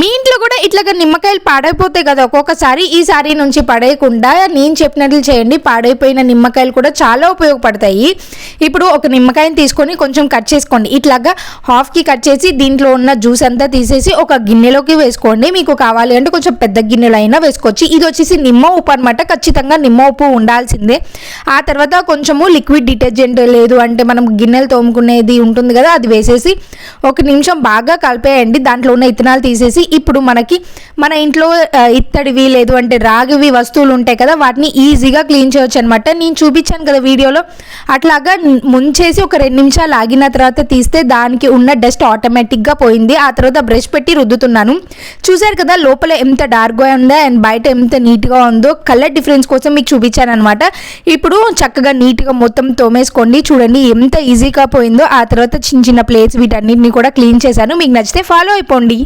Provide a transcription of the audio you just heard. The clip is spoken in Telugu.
మీ ఇంట్లో కూడా ఇట్లాగా నిమ్మకాయలు పాడైపోతాయి కదా ఒక్కొక్కసారి ఈసారి నుంచి పడేయకుండా నేను చెప్పినట్లు చేయండి పాడైపోయిన నిమ్మకాయలు కూడా చాలా ఉపయోగపడతాయి. ఇప్పుడు ఒక నిమ్మకాయని తీసుకొని కొంచెం కట్ చేసుకోండి. ఇట్లాగా హాఫ్కి కట్ చేసి దీంట్లో ఉన్న జ్యూస్ అంతా తీసేసి ఒక గిన్నెలోకి వేసుకోండి. మీకు కావాలి అంటే కొంచెం పెద్ద గిన్నెలో అయినా వేసుకోవచ్చు. ఇది వచ్చేసి నిమ్మ ఉప్పు అనమాట ఖచ్చితంగా నిమ్మ ఉప్పు ఉండాల్సిందే. ఆ తర్వాత కొంచెము లిక్విడ్ డిటర్జెంట్ లేదు అంటే మనం గిన్నెలు తోముకునేది ఉంటుంది కదా అది వేసేసి ఒక నిమిషం బాగా కలిపేయండి. దాంట్లో ఉన్న ఇత్తనాలు తీసేసి ఇప్పుడు మనకి మన ఇంట్లో ఇత్తడివి లేదు అంటే రాగివి వస్తువులు ఉంటాయి కదా వాటిని ఈజీగా క్లీన్ చేయొచ్చు అనమాట నేను చూపించాను కదా వీడియోలో. అట్లాగా ముంచేసి ఒక రెండు నిమిషాలు ఆగిన తర్వాత తీస్తే దానికి ఉన్న డస్ట్ ఆటోమేటిక్గా పోయింది. ఆ తర్వాత బ్రష్ పెట్టి రుద్దుతున్నాను. చూశారు కదా లోపల ఎంత డార్క్గా ఉందో అండ్ బయట ఎంత నీట్గా ఉందో కలర్ డిఫరెన్స్ కోసం మీకు చూపించాను అనమాట ఇప్పుడు చక్కగా నీట్గా మొత్తం తోమేసుకోండి. చూడండి ఎంత ఈజీగా పోయిందో. ఆ తర్వాత చిన్న చిన్న ప్లేట్స్ వీటన్నిటిని కూడా క్లీన్ చేశాను. మీకు నచ్చితే ఫాలో అయిపోండి.